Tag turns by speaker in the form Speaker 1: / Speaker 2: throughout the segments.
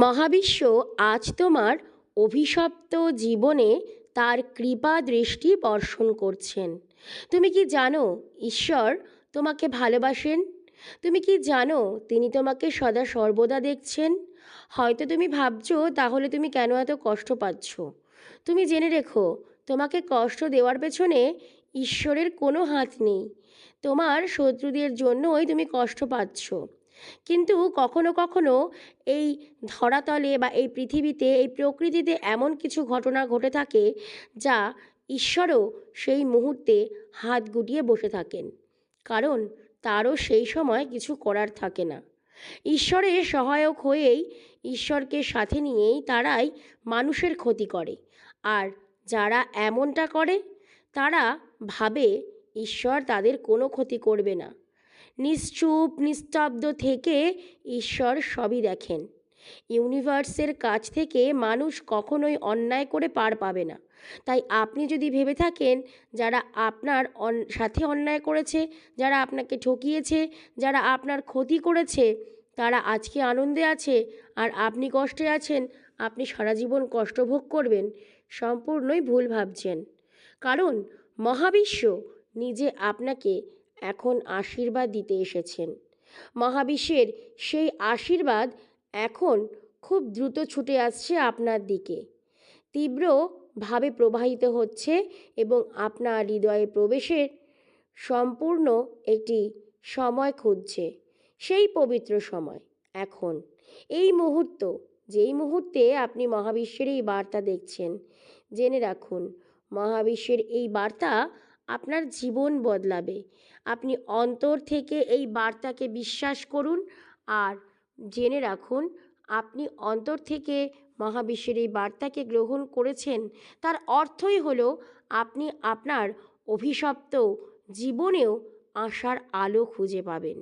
Speaker 1: মহাবিশ্ব আজ তোমার অভিশপ্ত জীবনে তার কৃপা দৃষ্টি বর্ষণ করছেন। তুমি কি জানো ঈশ্বর তোমাকে ভালোবাসেন? তুমি কি জানো তিনি তোমাকে সদা সর্বদা দেখছেন? হয়তো তুমি ভাবছ, তাহলে তুমি কেন এত কষ্ট পাচ্ছ? তুমি জেনে রেখো, তোমাকে কষ্ট দেওয়ার পেছনে ঈশ্বরের কোনো হাত নেই। তোমার শত্রুদের জন্যই তুমি কষ্ট পাচ্ছ। কিন্তু কখনো কখনো এই ধরাতলে বা এই পৃথিবীতে, এই প্রকৃতিতে এমন কিছু ঘটনা ঘটে থাকে যা ঈশ্বরও সেই মুহূর্তে হাত গুটিয়ে বসে থাকেন। কারণ তারও সেই সময় কিছু করার থাকে না। ঈশ্বরের সহায়ক হয়েই ঈশ্বরকে সাথে নিয়েই তারাই মানুষের ক্ষতি করে। আর যারা এমনটা করে, তারা ভাবে ঈশ্বর তাদের কোনো ক্ষতি করবে না। নিশ্চুপ, নিস্তব্ধ থেকে ঈশ্বর সবই দেখেন। ইউনিভার্সের কাছ থেকে মানুষ কখনোই অন্যায় করে পার পাবে না। তাই আপনি যদি ভেবে থাকেন, যারা আপনার সাথে অন্যায় করেছে, যারা আপনাকে ঠকিয়েছে, যারা আপনার ক্ষতি করেছে, তারা আজকে আনন্দে আছে, আর আপনি কষ্টে আছেন, আপনি সারা জীবন কষ্ট ভোগ করবেন, সম্পূর্ণই ভুল ভাবছেন। কারণ মহাবিশ্ব নিজে আপনাকে এখন আশীর্বাদ দিতে এসেছেন। মহাবিশ্বের সেই আশীর্বাদ এখন খুব দ্রুত ছুটে আসছে আপনার দিকে। তীব্রভাবে প্রবাহিত হচ্ছে এবং আপনার হৃদয়ে প্রবেশের সম্পূর্ণ একটি সময় খুঁজছে। সেই পবিত্র সময়, এখন। এই মুহূর্ত, যেই মুহূর্তে আপনি মহাবিশ্বের এই বার্তা দেখছেন, জেনে রাখুন, মহাবিশ্বের এই বার্তা আপনার জীবন বদলাবে। আপনি অন্তর থেকে এই বার্তাকে বিশ্বাস করুন আর জেনে রাখুন, আপনি অন্তর থেকে মহাবিশ্বের এই বার্তাকে গ্রহণ করেছেন, তার অর্থই হলো আপনি আপনার অভিশপ্ত জীবনেও আশার আলো খুঁজে পাবেন।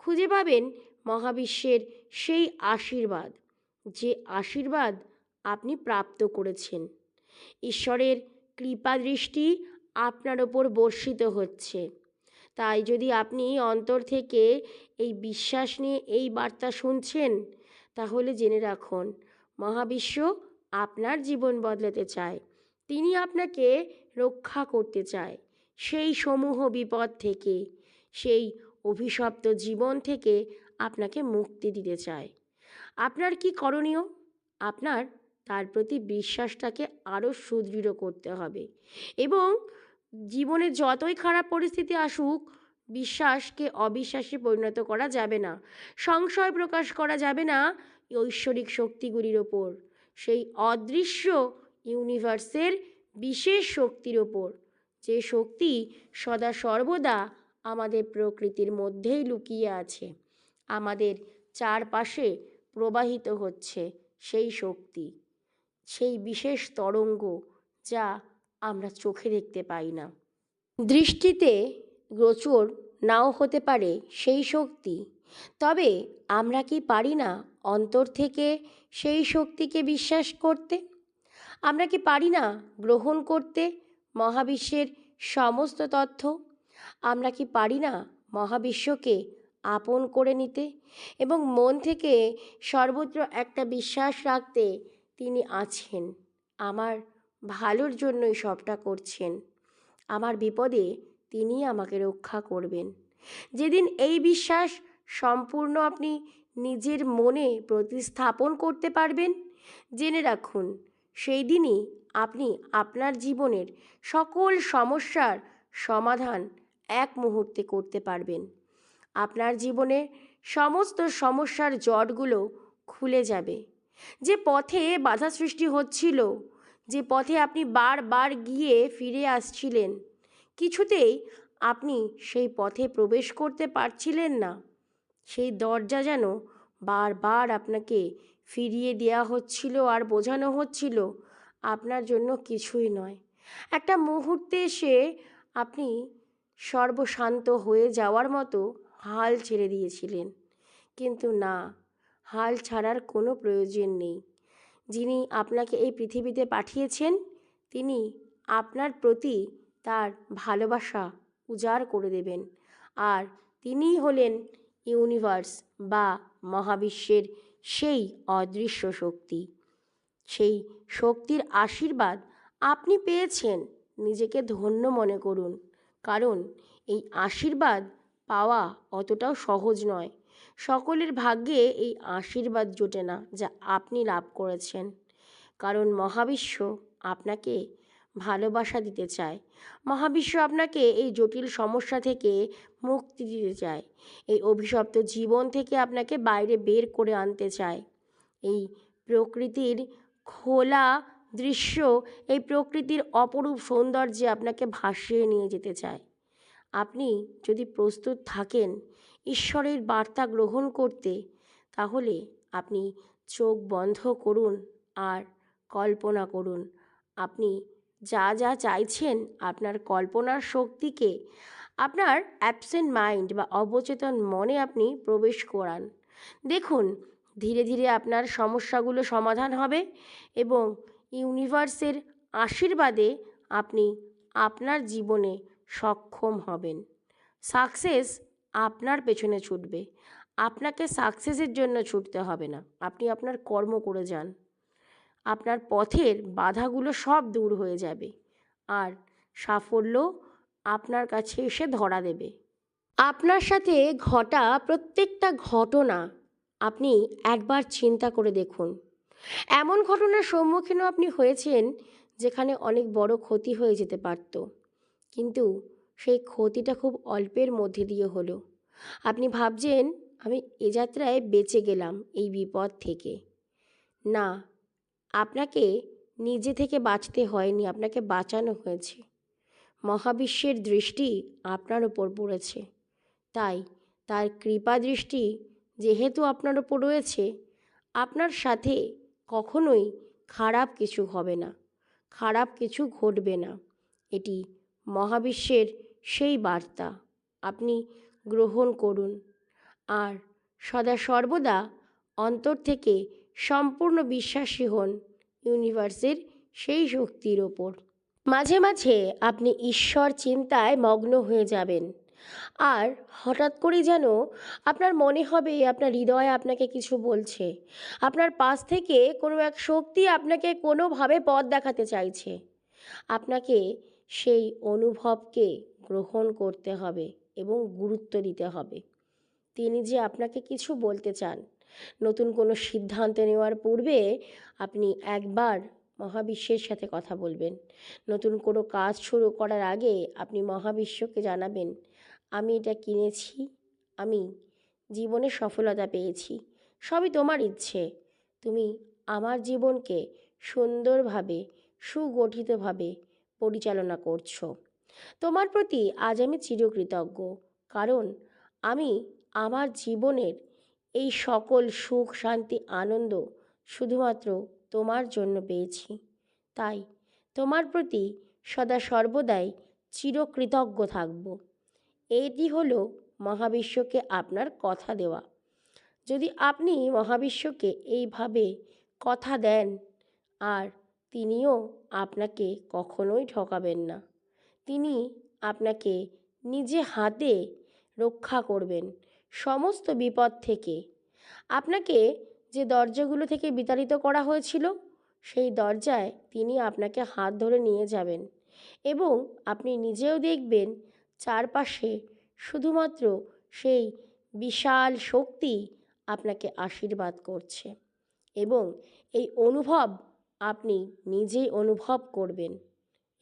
Speaker 1: খুঁজে পাবেন মহাবিশ্বের সেই আশীর্বাদ, যে আশীর্বাদ আপনি প্রাপ্ত করেছেন। ঈশ্বরের কৃপা দৃষ্টি আপনার ওপর বর্ষিত হচ্ছে। তাই যদি আপনি অন্তর থেকে এই বিশ্বাস নিয়ে এই বার্তা শুনছেন, তাহলে জেনে রাখুন, মহাবিশ্ব আপনার জীবন বদলাতে চায়। তিনি আপনাকে রক্ষা করতে চায় সেই সমূহ বিপদ থেকে, সেই অভিশপ্ত জীবন থেকে আপনাকে মুক্তি দিতে চায়। আপনার কি করণীয়? আপনার তার প্রতি বিশ্বাসটাকে আরও সুদৃঢ় করতে হবে। এবং জীবনে যতই খারাপ পরিস্থিতি আসুক, বিশ্বাসকে অবিশ্বাসে পরিণত করা যাবে না। সংশয় প্রকাশ করা যাবে না ঐশ্বরিক শক্তিগুলির ওপর। সেই অদৃশ্য ইউনিভার্সের বিশেষ শক্তির ওপর। যে শক্তি সদা সর্বদা আমাদের প্রকৃতির মধ্যেই লুকিয়ে আছে। আমাদের চারপাশে প্রবাহিত হচ্ছে সেই শক্তি। সেই বিশেষ তরঙ্গ যা আমরা চোখে দেখতে পাই না। দৃষ্টিতে গোচর নাও হতে পারে সেই শক্তি, তবে আমরা কি পারি না অন্তর থেকে সেই শক্তিকে বিশ্বাস করতে? আমরা কি পারি না গ্রহণ করতে মহাবিশ্বের সমস্ত তথ্য? আমরা কি পারি না মহাবিশ্বকে আপন করে নিতে? এবং মন থেকে সর্বত্র একটা বিশ্বাস রাখতে তিনি আছেন। আমার ভালোর জন্যই সবটা করছেন। আমার বিপদে তিনি আমাকে রক্ষা করবেন। যেদিন এই বিশ্বাস সম্পূর্ণ আপনি নিজের মনে প্রতিস্থাপন করতে পারবেন, জেনে রাখুন, সেই দিনই আপনি আপনার জীবনের সকল সমস্যার সমাধান এক মুহূর্তে করতে পারবেন। আপনার জীবনে সমস্ত সমস্যার জটগুলো খুলে যাবে। যে পথে বাধা সৃষ্টি হচ্ছিল, যে পথে আপনি বারবার গিয়ে ফিরে আসছিলেন, কিছুতেই আপনি সেই পথে প্রবেশ করতে পারছিলেন না। সেই দরজা যেন বারবার আপনাকে ফিরিয়ে দেওয়া হচ্ছিল আর বোঝানো হচ্ছিল আপনার জন্য কিছুই নয়। একটা মুহূর্তে এসে আপনি সর্বশান্ত হয়ে যাওয়ার মতো হাল ছেড়ে দিয়েছিলেন। কিন্তু না হাল ছাড়ার কোনো প্রয়োজন নেই। যিনি আপনাকে এই পৃথিবীতে পাঠিয়েছেন, তিনি আপনার প্রতি তার ভালোবাসা উজাড় করে দেবেন। আর তিনিই হলেন ইউনিভার্স বা মহাবিশ্বের সেই অদৃশ্য শক্তি। সেই শক্তির আশীর্বাদ আপনি পেয়েছেন, নিজেকে ধন্য মনে করুন। কারণ এই আশীর্বাদ পাওয়া অতটাও সহজ নয়। সকলের ভাগ্যে এই আশীর্বাদ জোটে না যা আপনি লাভ করেছেন। কারণ মহাবিশ্ব আপনাকে ভালোবাসা দিতে চায়। মহাবিশ্ব আপনাকে এই জটিল সমস্যা থেকে মুক্তি দিতে চায়। এই অভিশপ্ত জীবন থেকে আপনাকে বাইরে বের করে আনতে চায়। এই প্রকৃতির খোলা দৃশ্য, এই প্রকৃতির অপরূপ সৌন্দর্যে আপনাকে ভাসিয়ে নিয়ে যেতে চায়। আপনি যদি প্রস্তুত থাকেন ঈশ্বরের বার্তা গ্রহণ করতে, তাহলে আপনি চোখ বন্ধ করুন আর কল্পনা করুন। আপনি যা যা চাইছেন আপনার কল্পনার শক্তিকে, আপনার অ্যাবসেন্ট মাইন্ড বা অবচেতন মনে আপনি প্রবেশ করান। দেখুন, ধীরে ধীরে আপনার সমস্যাগুলো সমাধান হবে এবং ইউনিভার্সের আশীর্বাদে আপনি আপনার জীবনে সক্ষম হবেন। সাকসেস আপনার পেছনে ছুটবে। আপনাকে সাকসেসের জন্য ছুটতে হবে না। আপনি আপনার কর্ম করে যান। আপনার পথের বাধাগুলো সব দূর হয়ে যাবে। আর সাফল্য আপনার কাছে এসে ধরা দেবে। আপনার সাথে ঘটা প্রত্যেকটা ঘটনা আপনি একবার চিন্তা করে দেখুন। এমন ঘটনার সম্মুখীনও আপনি হয়েছেন যেখানে অনেক বড় ক্ষতি হয়ে যেতে পারত। কিন্তু সেই ক্ষতিটা খুব অল্পের মধ্যে দিয়ে হলো। আপনি ভাবছেন, আমি এ যাত্রায় বেঁচে গেলাম এই বিপদ থেকে। না, আপনাকে নিজে থেকে বাঁচতে হয়নি, আপনাকে বাঁচানো হয়েছে। মহাবিশ্বের দৃষ্টি আপনার ওপর পড়েছে। তাই তার কৃপা দৃষ্টি যেহেতু আপনার ওপর রয়েছে, আপনার সাথে কখনোই খারাপ কিছু হবে না, খারাপ কিছু ঘটবে না। এটি মহাবিশ্বের সেই বার্তা আপনি গ্রহণ করুন। আর সদা সর্বদা অন্তর থেকে সম্পূর্ণ বিশ্বাসী হন ইউনিভার্সের সেই শক্তির ওপর। মাঝে মাঝে আপনি ঈশ্বর চিন্তায় মগ্ন হয়ে যাবেন। আর হঠাৎ করে যেন আপনার মনে হবে, আপনার হৃদয় আপনাকে কিছু বলছে। আপনার পাশ থেকে কোনো এক শক্তি আপনাকে কোনোভাবে পথ দেখাতে চাইছে। আপনাকে সেই অনুভবকে গ্রহণ করতে হবে এবং গুরুত্ব দিতে হবে। তিনি যে আপনাকে কিছু বলতে চান, নতুন কোনো সিদ্ধান্ত নেওয়ার পূর্বে আপনি একবার মহাবিশ্বের সাথে কথা বলবেন। নতুন কোনো কাজ শুরু করার আগে আপনি মহাবিশ্বকে জানাবেন, আমি এটা কিনেছি, আমি জীবনে সফলতা পেয়েছি, সবই তোমার ইচ্ছে। তুমি আমার জীবনকে সুন্দরভাবে, সুগঠিতভাবে পরিচালনা করছ। তোমার প্রতি আজ আমি চিরকৃতজ্ঞ। কারণ আমি আমার জীবনের এই সকল সুখ, শান্তি, আনন্দ শুধুমাত্র তোমার জন্য পেয়েছি। তাই তোমার প্রতি সদা সর্বদাই চিরকৃতজ্ঞ থাকব। এটি হলো মহাবিশ্বকে আপনার কথা দেওয়া। যদি আপনি মহাবিশ্বকে এইভাবে কথা দেন, আর তিনিও আপনাকে কখনোই ঠকাবেন না। তিনি আপনাকে নিজে হাতে রক্ষা করবেন সমস্ত বিপদ থেকে। আপনাকে যে দরজাগুলো থেকে বিতাড়িত করা হয়েছিল, সেই দরজায় তিনি আপনাকে হাত ধরে নিয়ে যাবেন এবং আপনি নিজেও দেখবেন চারপাশে শুধুমাত্র সেই বিশাল শক্তি আপনাকে আশীর্বাদ করছে এবং এই অনুভব আপনি নিজেই অনুভব করবেন।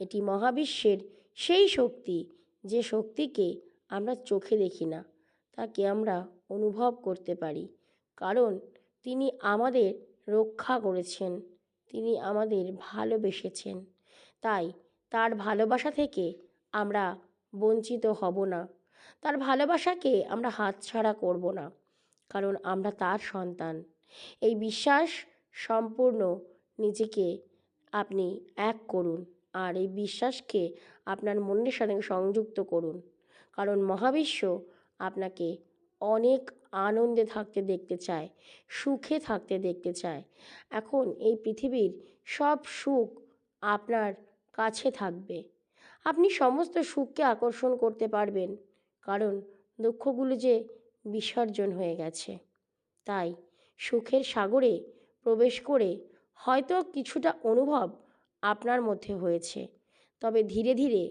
Speaker 1: এটি মহাবিশ্বের সেই শক্তি যে শক্তিকে আমরা চোখে দেখি না, তাকে আমরা অনুভব করতে পারি। কারণ তিনি আমাদের রক্ষা করেছেন, তিনি আমাদের ভালোবেসেছেন। তাই তার ভালোবাসা থেকে আমরা বঞ্চিত হব না। তার ভালোবাসাকে আমরা হাতছাড়া করব না, কারণ আমরা তার সন্তান। এই বিশ্বাস সম্পূর্ণ নিজেকে আপনি এক করুন আর এই বিশ্বাসকে আপনার মনের সাথে সংযুক্ত করুন। কারণ মহাবিশ্ব আপনাকে অনেক আনন্দে থাকতে দেখতে চায়, সুখে থাকতে দেখতে চায়। এখন এই পৃথিবীর সব সুখ আপনার কাছে থাকবে। আপনি সমস্ত সুখকে আকর্ষণ করতে পারবেন, কারণ দুঃখগুলো যে বিসর্জন হয়ে গেছে। তাই সুখের সাগরে প্রবেশ করে হয়তো কিছুটা অনুভব আপনার মধ্যে হয়েছে। তবে ধীরে ধীরে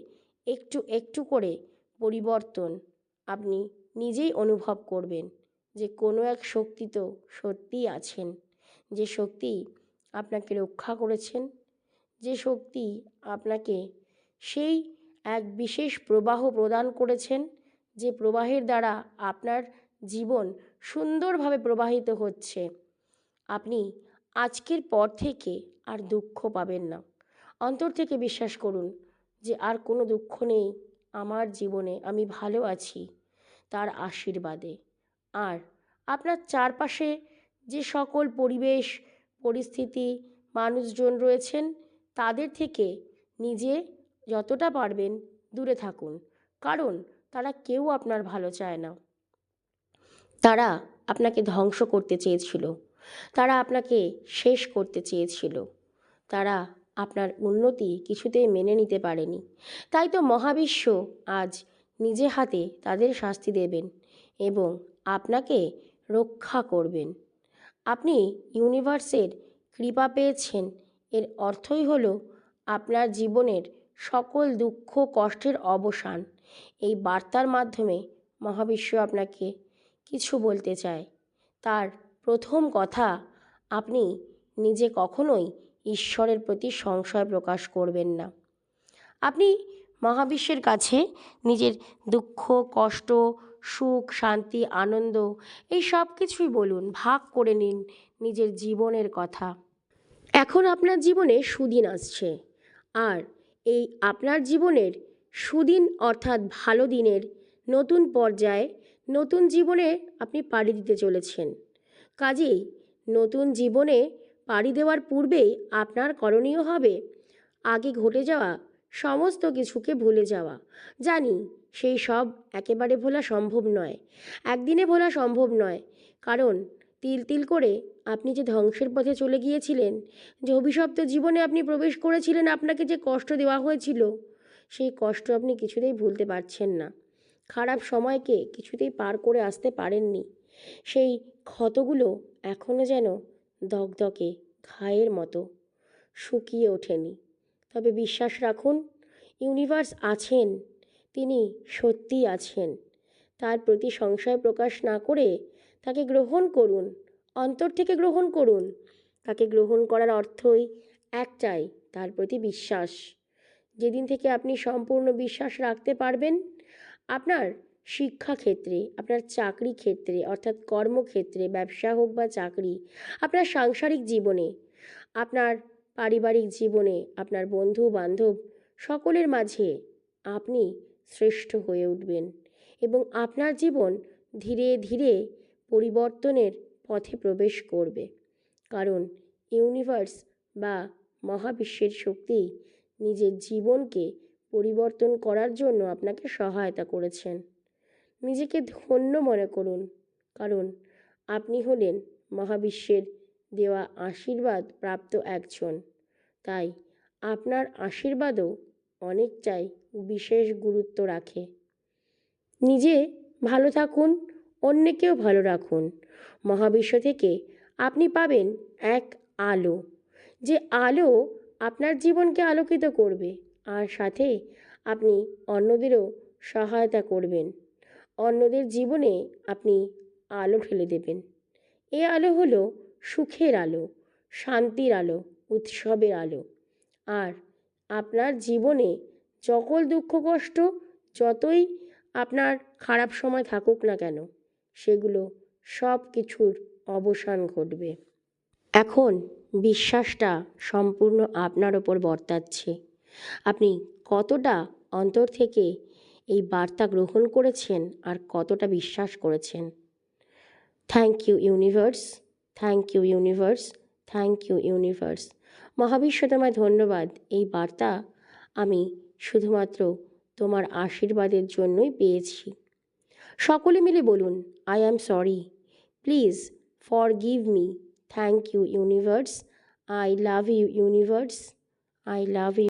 Speaker 1: একটু একটু করে পরিবর্তন আপনি নিজেই অনুভব করবেন যে কোনো এক শক্তি তো সত্যিই আছেন। যে শক্তি আপনাকে রক্ষা করেছেন, যে শক্তি আপনাকে সেই এক বিশেষ প্রবাহ প্রদান করেছেন, যে প্রবাহের দ্বারা আপনার জীবন সুন্দরভাবে প্রবাহিত হচ্ছে। আপনি আজকের পর থেকে আর দুঃখ পাবেন না। অন্তর থেকে বিশ্বাস করুন যে আর কোনো দুঃখ নেই। আমার জীবনে আমি ভালো আছি তার আশীর্বাদে। আর আপনার চারপাশে যে সকল পরিবেশ, পরিস্থিতি, মানুষজন রয়েছেন, তাদের থেকে নিজে যতটা পারবেন দূরে থাকুন। কারণ তারা কেউ আপনার ভালো চায় না। তারা আপনাকে ধ্বংস করতে চেয়েছিল। তারা আপনাকে শেষ করতে চেয়েছিল। তারা আপনার উন্নতি কিছুতেই মেনে নিতে পারেনি। তাই তো মহাবিশ্ব আজ নিজে হাতে তাদের শাস্তি দেবেন এবং আপনাকে রক্ষা করবেন। আপনি ইউনিভার্সের কৃপা পেয়েছেন। এর অর্থই হলো আপনার জীবনের সকল দুঃখ কষ্টের অবসান। এই বার্তার মাধ্যমে মহাবিশ্ব আপনাকে কিছু বলতে চায়। তার প্রথম কথা, আপনি নিজে কখনোই ঈশ্বরের প্রতি সংশয় প্রকাশ করবেন না। আপনি মহাবিশ্বের কাছে নিজের দুঃখ, কষ্ট, সুখ, শান্তি, আনন্দ, এই সব কিছুই বলুন, ভাগ করে নিন নিজের জীবনের কথা। এখন আপনার জীবনে সুদিন আসছে। আর এই আপনার জীবনের সুদিন অর্থাৎ ভালো দিনের নতুন পর্যায়ে নতুন জীবনে আপনি পাড়ি দিতে চলেছেন। কাজেই নতুন জীবনে পাড়ি দেওয়ার পূর্বেই আপনার করণীয় হবে আগে ঘটে যাওয়া সমস্ত কিছুকে ভুলে যাওয়া। জানি সেই সব একেবারে ভোলা সম্ভব নয়, একদিনে ভোলা সম্ভব নয়, কারণ তিল তিল করে আপনি যে ধ্বংসের পথে চলে গিয়েছিলেন, যে অভিশপ্ত জীবনে আপনি প্রবেশ করেছিলেন, আপনাকে যে কষ্ট দেওয়া হয়েছিল, সেই কষ্ট আপনি কিছুতেই ভুলতে পারছেন না। খারাপ সময়কে কিছুতেই পার করে আসতে পারেননি। সেই ক্ষতগুলো এখনও যেন দগদগে ঘায়ের মতো শুকিয়ে ওঠেনি। তবে বিশ্বাস রাখুন ইউনিভার্স আছেন, তিনি সত্যিই আছেন। তার প্রতি সংশয় প্রকাশ না করে তাকে গ্রহণ করুন, অন্তর থেকে গ্রহণ করুন। তাকে গ্রহণ করার অর্থই একটাই, তার প্রতি বিশ্বাস। যেদিন থেকে আপনি সম্পূর্ণ বিশ্বাস রাখতে পারবেন, আপনার শিক্ষাক্ষেত্রে, আপনার চাকরি ক্ষেত্রে অর্থাৎ কর্মক্ষেত্রে, ব্যবসা হোক বা চাকরি, আপনার সাংসারিক জীবনে, আপনার পারিবারিক জীবনে, আপনার বন্ধু বান্ধব সকলের মাঝে আপনি শ্রেষ্ঠ হয়ে উঠবেন এবং আপনার জীবন ধীরে ধীরে পরিবর্তনের পথে প্রবেশ করবে। কারণ ইউনিভার্স বা মহাবিশ্বের শক্তি নিজের জীবনকে পরিবর্তন করার জন্য আপনাকে সহায়তা করেছেন। নিজেকে ধন্য মনে করুন। কারণ আপনি হলেন মহাবিশ্বের দেওয়া আশীর্বাদ প্রাপ্ত একজন। তাই আপনার আশীর্বাদও অনেকটাই বিশেষ গুরুত্ব রাখে। নিজে ভালো থাকুন, অন্যকেও ভালো রাখুন। মহাবিশ্ব থেকে আপনি পাবেন এক আলো, যে আলো আপনার জীবনকে আলোকিত করবে, আর সাথে আপনি অন্যদেরও সহায়তা করবেন। অন্যদের জীবনে আপনি আলো ঠেলে দেবেন। এ আলো হলো সুখের আলো, শান্তির আলো, উৎসবের আলো। আর আপনার জীবনে সকল দুঃখ, কষ্ট যতই আপনার খারাপ সময় থাকুক না কেন, সেগুলো সব কিছুর অবসান ঘটবে। এখন বিশ্বাসটা সম্পূর্ণ আপনার ওপর বর্তাচ্ছে। আপনি কতটা অন্তর থেকে এই বার্তা গ্রহণ করেছেন আর কতটা বিশ্বাস করেছেন। Thank you universe thank you universe thank you universe মহাবিশ্ব, তোমায় ধন্যবাদ। এই বার্তা আমি শুধুমাত্র তোমার আশীর্বাদের জন্যই পেয়েছি। সকলে মিলে বলুন I am sorry please forgive me thank you universe I love you universe I love you